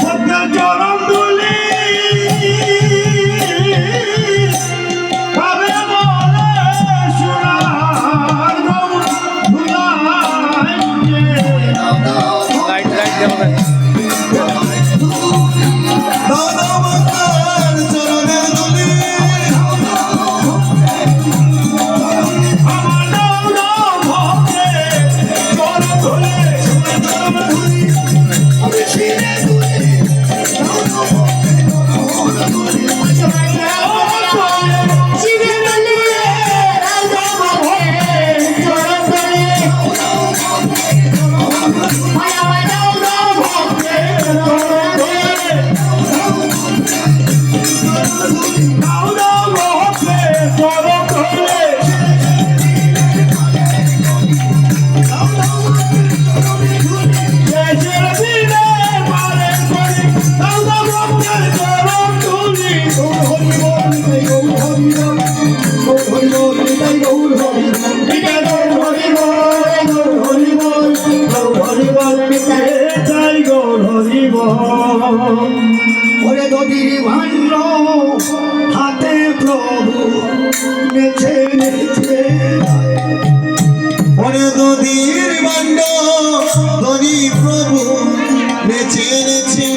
সত্য চরণ ওরে নদীর ভাণ্ড হাতে প্রভু নেছে নেছে ওরে নদীর ভাণ্ড ধনী প্রভু নেছে নেছে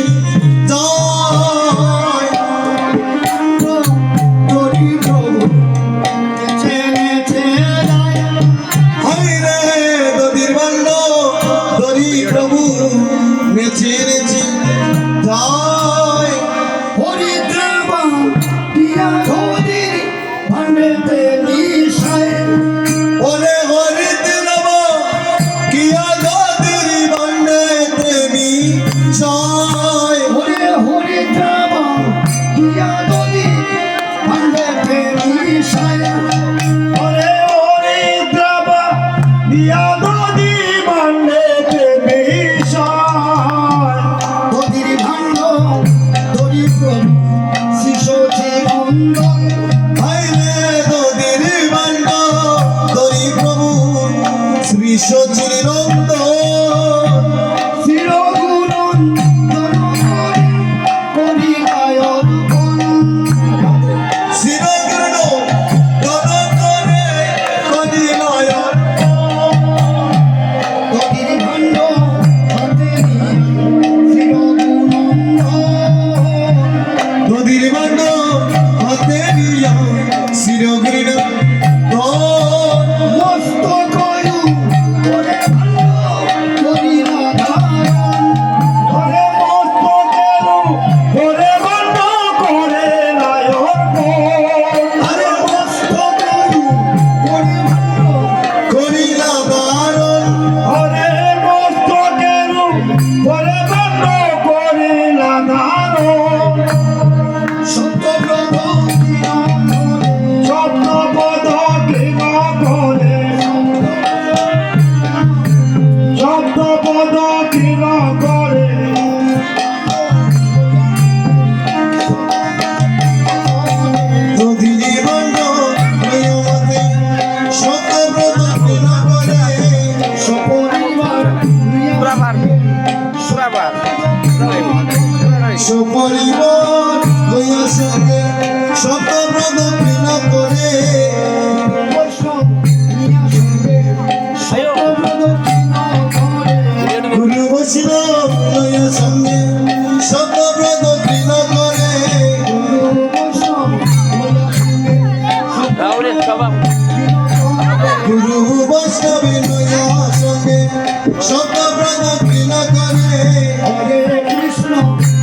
সত্য প্রেম ঘৃণা করে হরে কৃষ্ণ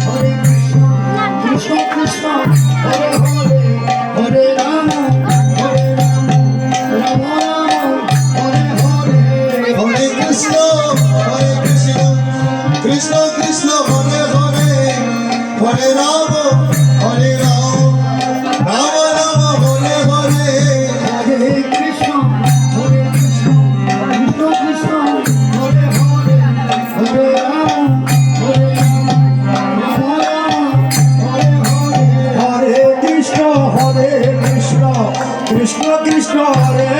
হরে কৃষ্ণ কৃষ্ণ কৃষ্ণ হরে হরে হরে রাম হরে রাম রাম রাম হরে হরে হরে কৃষ্ণ হরে কৃষ্ণ কৃষ্ণ কৃষ্ণ হরে হরে হরে রাম সরে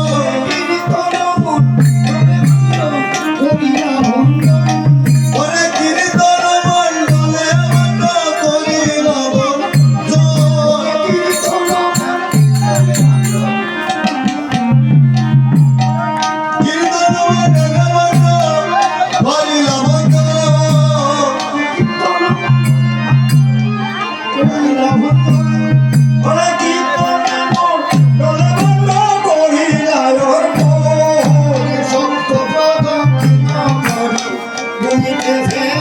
হইতেছে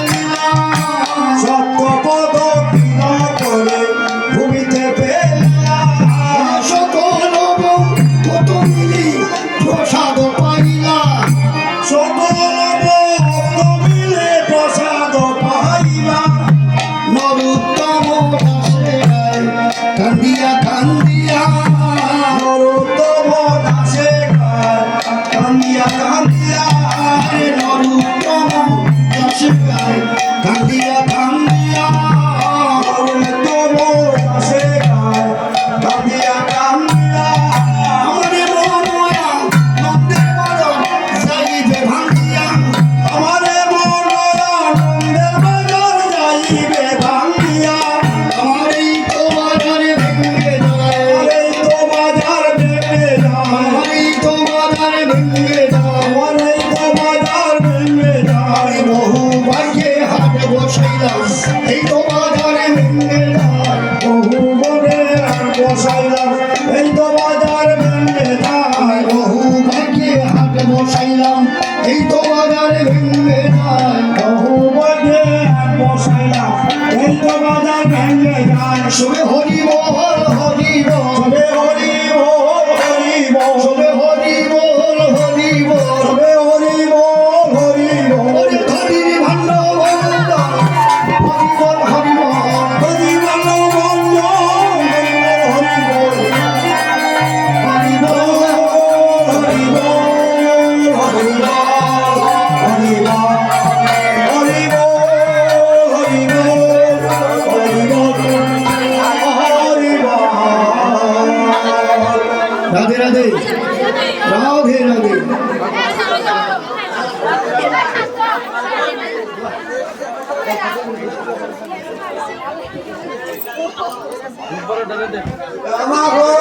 Obrigado. বসাইলাম এই তোমার আর ভেঙে যায়। বহু বদে বসাইলাম এই তোমার ভেঙে যায়। শুনে হরি আমার